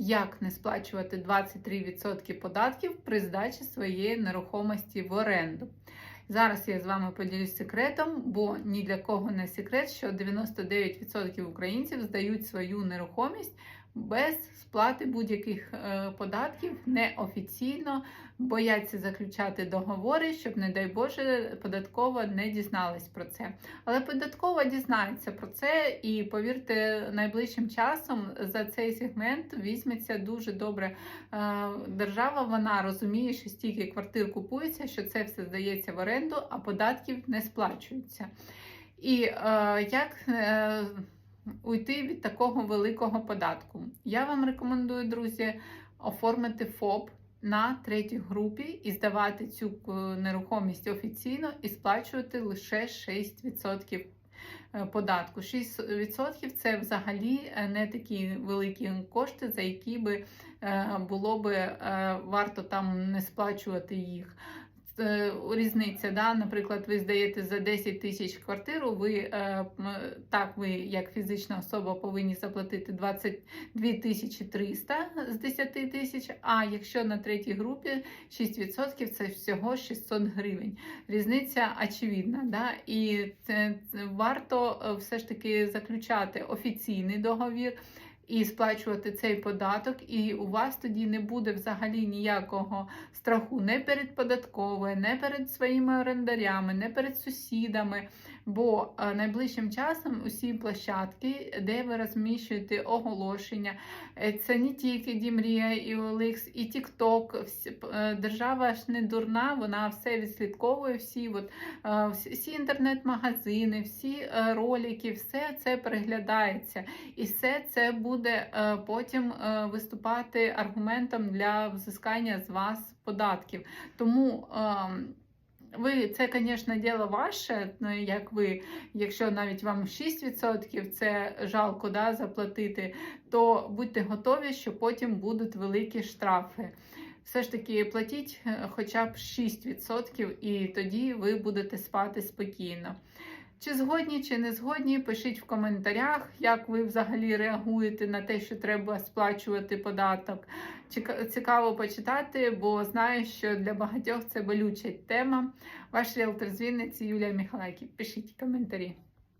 Як не сплачувати 23% податків при здачі своєї нерухомості в оренду? Зараз я з вами поділюсь секретом, бо ні для кого не секрет, що 99% українців здають свою нерухомість без сплати будь-яких е, податків неофіційно, бояться заключати договори, щоб, не дай Боже, податкова не дізналась про це. Але податкова дізнається про це, і повірте, найближчим часом за цей сегмент візьметься дуже добре. Е, Держава вона розуміє, що стільки квартир купується, що це все здається в оренду, а податків не сплачуються. І е, як е, уйти від такого великого податку? Я вам рекомендую, друзі, оформити ФОП на третій групі і здавати цю е, нерухомість офіційно і сплачувати лише 6% е, податку. 6% це взагалі е, не такі великі кошти, за які би було би варто там не сплачувати їх. Е, Різниця, да? наприклад, ви здаєте за 10 тисяч квартиру, ви е, так, ви як фізична особа повинні заплатити 22 тисячі 300 з 10 тисяч, а якщо на третій групі 6% це всього 600 гривень. Різниця очевидна. Да? І це, це варто е, все ж таки заключати офіційний договір і сплачувати цей податок, і у вас тоді не буде взагалі ніякого страху не перед податковою, не перед своїми орендарями, не перед сусідами. Бо е, найближчим часом усі площадки, де ви розміщуєте оголошення, е, це не тільки Дімрія і OLX, і TikTok. Е, Держава ж не дурна, вона все відслідковує, всі, от, всі інтернет-магазини, всі ролики, все це переглядається. І все це буде потім виступати аргументом для взискання з вас податків. Тому ем, ви це, звісно, діло ваше, ну, як ви, якщо навіть вам 6% це жалко да, заплатити, то будьте готові, що потім будуть великі штрафи. Все ж таки платіть е, хоча б 6%, і тоді ви будете спати спокійно. Чи згодні, чи не згодні, пишіть в коментарях, як ви взагалі реагуєте на те, що треба сплачувати податок. Цікаво почитати, бо знаю, що для багатьох це болюча тема. Ваш ріалтор з Вінниці Юлія Міхалайкі. Пишіть коментарі.